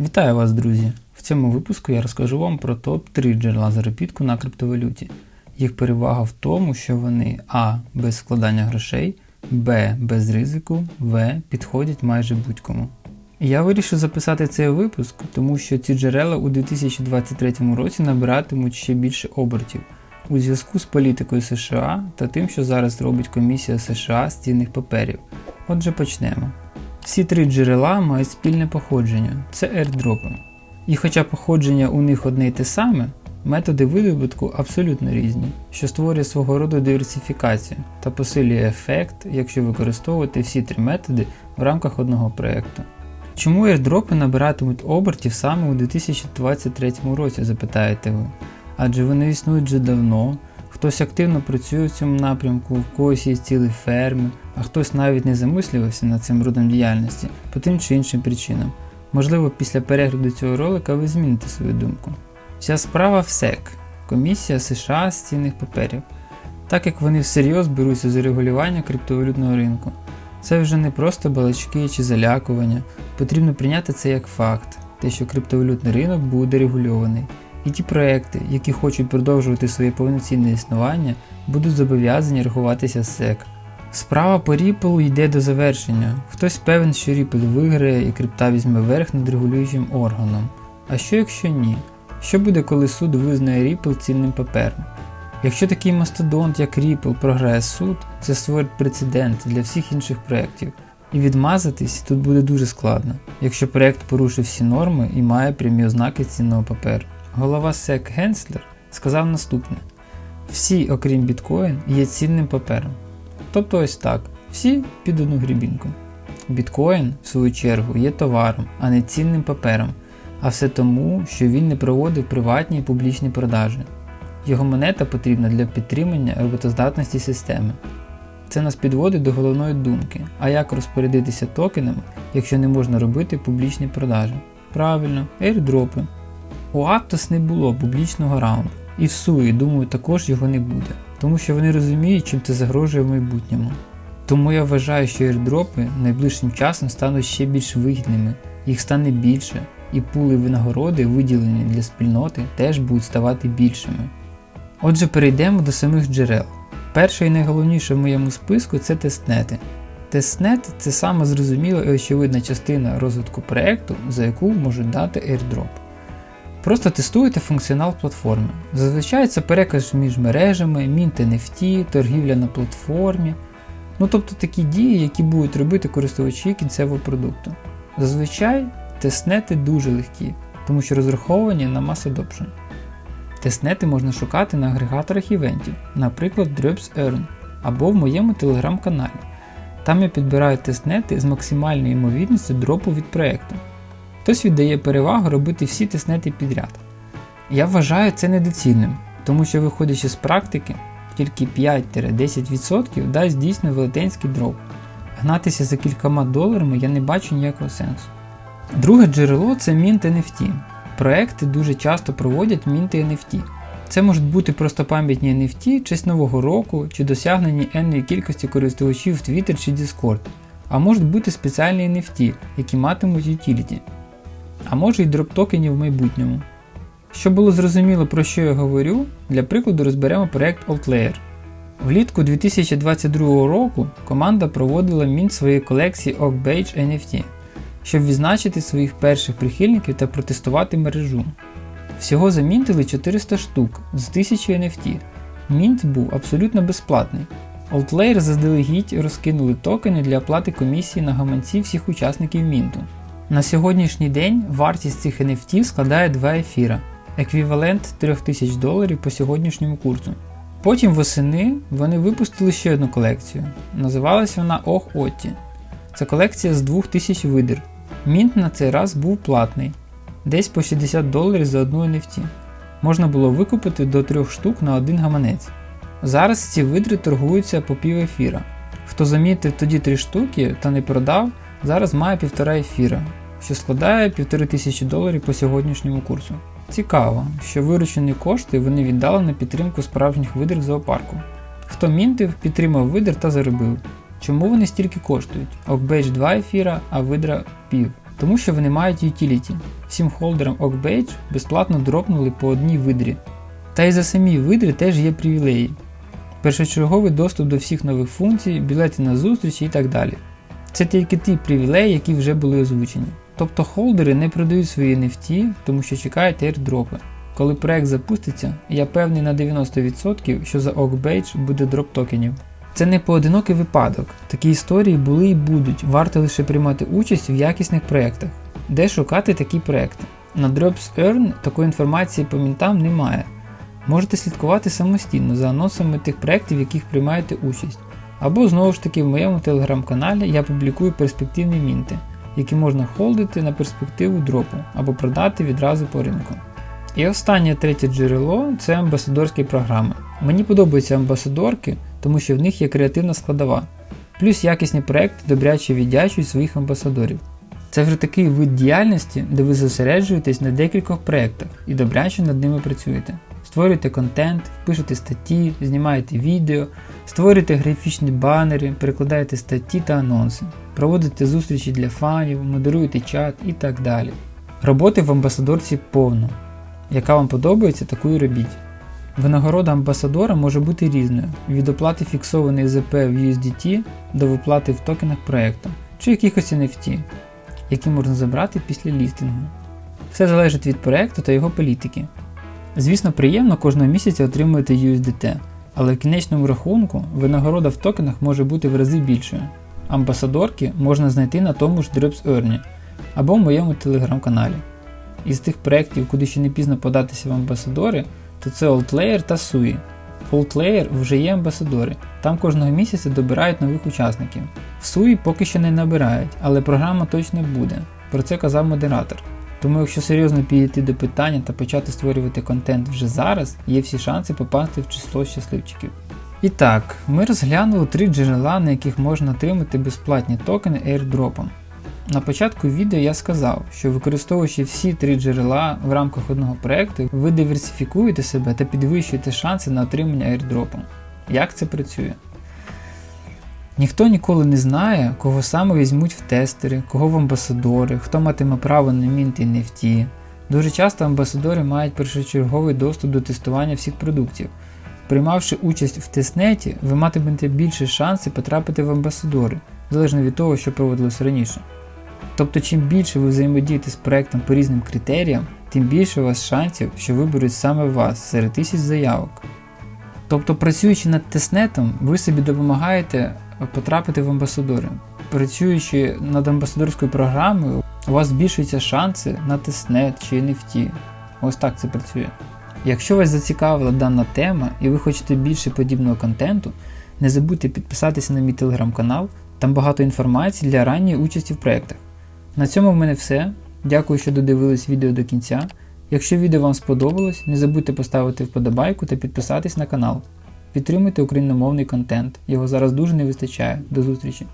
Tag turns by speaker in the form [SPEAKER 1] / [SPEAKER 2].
[SPEAKER 1] Вітаю вас, друзі! В цьому випуску я розкажу вам про топ-3 джерела заробітку на криптовалюті. Їх перевага в тому, що вони А. Без складання грошей, Б. Без ризику, В. Підходять майже будь-кому. Я вирішив записати цей випуск, тому що ці джерела у 2023 році набиратимуть ще більше обертів у зв'язку з політикою США та тим, що зараз робить комісія США з цінних паперів. Отже, почнемо. Всі три джерела мають спільне походження це airdропи. І хоча походження у них одне й те саме, методи видобутку абсолютно різні, що створює свого роду диверсифікацію та посилює ефект, якщо використовувати всі три методи в рамках одного проєкту. Чому airdропи набиратимуть обертів саме у 2023 році, запитаєте ви? Адже вони існують вже давно, хтось активно працює в цьому напрямку, в когось є цілі ферми, а хтось навіть не замислювався над цим родом діяльності по тим чи іншим причинам. Можливо, після перегляду цього ролика ви зміните свою думку. Вся справа в SEC – Комісія США з цінних паперів, так як вони всерйоз беруться за регулювання криптовалютного ринку. Це вже не просто балачки чи залякування, потрібно прийняти це як факт, те, що криптовалютний ринок буде регульований. І ті проекти, які хочуть продовжувати своє повноцінне існування, будуть зобов'язані рахуватися з SEC. Справа по Ripple йде до завершення. Хтось певен, що Ripple виграє і крипта візьме верх над регулюючим органом. А що якщо ні? Що буде, коли суд визнає Ripple цінним папером? Якщо такий мастодонт, як Ripple, програє суд, це створить прецедент для всіх інших проєктів. І відмазатись тут буде дуже складно, якщо проєкт порушив всі норми і має прямі ознаки цінного паперу. Голова SEC Генслер сказав наступне: всі, окрім біткоін, є цінним папером. Тобто ось так, всі під одну грібінку. Біткоін, в свою чергу, є товаром, а не цінним папером, а все тому, що він не проводив приватні і публічні продажі. Його монета потрібна для підтримання роботоздатності системи. Це нас підводить до головної думки, а як розпорядитися токенами, якщо не можна робити публічні продажі? Правильно, airdropи. У Aptos не було публічного раунду, і в SUI, думаю, також його не буде, тому що вони розуміють, чим це загрожує в майбутньому. Тому я вважаю, що airdropи найближчим часом стануть ще більш вигідними, їх стане більше, і пули винагороди, виділені для спільноти, теж будуть ставати більшими. Отже, перейдемо до самих джерел. Перше і найголовніше в моєму списку це тестнети. Тестнет це саме зрозуміла і очевидна частина розвитку проєкту, за яку можуть дати airdrop. Просто тестуєте функціонал платформи. Зазвичай це переказ між мережами, мінт NFT, торгівля на платформі. Ну тобто такі дії, які будуть робити користувачі кінцевого продукту. Зазвичай тестнети дуже легкі, тому що розраховані на mass adoption. Тестнети можна шукати на агрегаторах івентів, наприклад, Drops Earn або в моєму телеграм-каналі. Там я підбираю тестнети з максимальною ймовірністю дропу від проєкту. Хтось віддає перевагу робити всі тестнети підряд. Я вважаю це недоцільним, тому що, виходячи з практики, тільки 5-10% дасть дійсно велетенський дроп. Гнатися за кількома доларами я не бачу ніякого сенсу. Друге джерело це Mint NFT. Проекти дуже часто проводять мінти NFT. Це можуть бути просто пам'ятні NFT в честь нового року чи досягнені енної кількості користувачів в Twitter чи Discord, а можуть бути спеціальні NFT, які матимуть utility, а може й дроп токенів в майбутньому. Щоб було зрозуміло про що я говорю, для прикладу розберемо проект Altlayer. Влітку 2022 року команда проводила мінт своєї колекції Oakbeige NFT щоб відзначити своїх перших прихильників та протестувати мережу. Всього замінтили 400 штук з 1000 NFT. Мінт був абсолютно безплатний. Outlayer заздалегідь розкинули токени для оплати комісії на гаманці всіх учасників мінту. На сьогоднішній день вартість цих NFT складає 2 ефіра, еквівалент 3000 доларів по сьогоднішньому курсу. Потім восени вони випустили ще одну колекцію. Називалась вона Ох Отті. Це колекція з 2000 видер. Мінт на цей раз був платний, десь по 60 доларів за одну NFT. Можна було викупити до 3 штук на один гаманець. Зараз ці видри торгуються по пів ефіра. Хто замітив тоді 3 штуки та не продав, зараз має 1,5 ефіра, що складає 1500 доларів по сьогоднішньому курсу. Цікаво, що виручені кошти вони віддали на підтримку справжніх видр в зоопарку. Хто мінтив, підтримав видр та заробив. Чому вони стільки коштують? Окбейдж 2 ефіра, а видра пів. Тому що вони мають utility. Всім холдерам Oakbage безплатно дропнули по одній видрі. Та й за самі видри теж є привілеї. Першочерговий доступ до всіх нових функцій, білети на зустрічі і так далі. Це тільки ті привілеї, які вже були озвучені. Тобто холдери не продають свої NFT, тому що чекають airdropи. Коли проект запуститься, я певний на 90%, що за Oakbage буде дроп токенів. Це не поодинокий випадок. Такі історії були і будуть, варто лише приймати участь в якісних проєктах. Де шукати такі проекти? На Drops Earn такої інформації по мінтам немає. Можете слідкувати самостійно за анонсами тих проєктів, в яких приймаєте участь. Або знову ж таки в моєму телеграм-каналі я публікую перспективні мінти, які можна холдити на перспективу дропу або продати відразу по ринку. І останнє третє джерело це амбасадорські програми. Мені подобаються амбасадорки, тому що в них є креативна складова, плюс якісні проекти добряче віддячують своїх амбасадорів. Це вже такий вид діяльності, де ви зосереджуєтесь на декількох проєктах і добряче над ними працюєте. Створюєте контент, пишете статті, знімаєте відео, створюєте графічні банери, перекладаєте статті та анонси, проводите зустрічі для фанів, модеруєте чат і так далі. Роботи в амбасадорці повно. Яка вам подобається, таку і робіть. Винагорода амбасадора може бути різною: від оплати фіксованої ЗП в USDT до виплати в токенах проекту чи якихось NFT, які можна забрати після лістингу. Все залежить від проекту та його політики. Звісно, приємно кожного місяця отримувати USDT, але в кінечному рахунку винагорода в токенах може бути в рази більшою. Амбасадорки можна знайти на тому ж Drops Earn або в моєму телеграм-каналі. Із тих проєктів, куди ще не пізно податися в амбасадори, то це Altlayer та SUI. В Altlayer вже є амбасадори, там кожного місяця добирають нових учасників. В SUI поки що не набирають, але програма точно буде. Про це казав модератор. Тому якщо серйозно підійти до питання та почати створювати контент вже зараз, є всі шанси попасти в число щасливчиків. І так, ми розглянули три джерела, на яких можна отримати безплатні токени airdropом. На початку відео я сказав, що використовуючи всі три джерела в рамках одного проєкту, ви диверсифікуєте себе та підвищуєте шанси на отримання airdropом. Як це працює? Ніхто ніколи не знає, кого саме візьмуть в тестери, кого в амбасадори, хто матиме право на мінт і NFT. Дуже часто амбасадори мають першочерговий доступ до тестування всіх продуктів. Приймавши участь в тестнеті, ви матимете більше шанси потрапити в амбасадори, залежно від того, що проводилось раніше. Тобто, чим більше ви взаємодієте з проектом по різним критеріям, тим більше у вас шансів, що виберуть саме вас серед тисяч заявок. Тобто, працюючи над тестнетом, ви собі допомагаєте потрапити в амбасадори. Працюючи над амбасадорською програмою, у вас збільшуються шанси на тестнет чи NFT. Ось так це працює. Якщо вас зацікавила дана тема і ви хочете більше подібного контенту, не забудьте підписатися на мій телеграм-канал, там багато інформації для ранньої участі в проєктах. На цьому в мене все. Дякую, що додивились відео до кінця. Якщо відео вам сподобалось, не забудьте поставити вподобайку та підписатись на канал. Підтримуйте україномовний контент, його зараз дуже не вистачає. До зустрічі!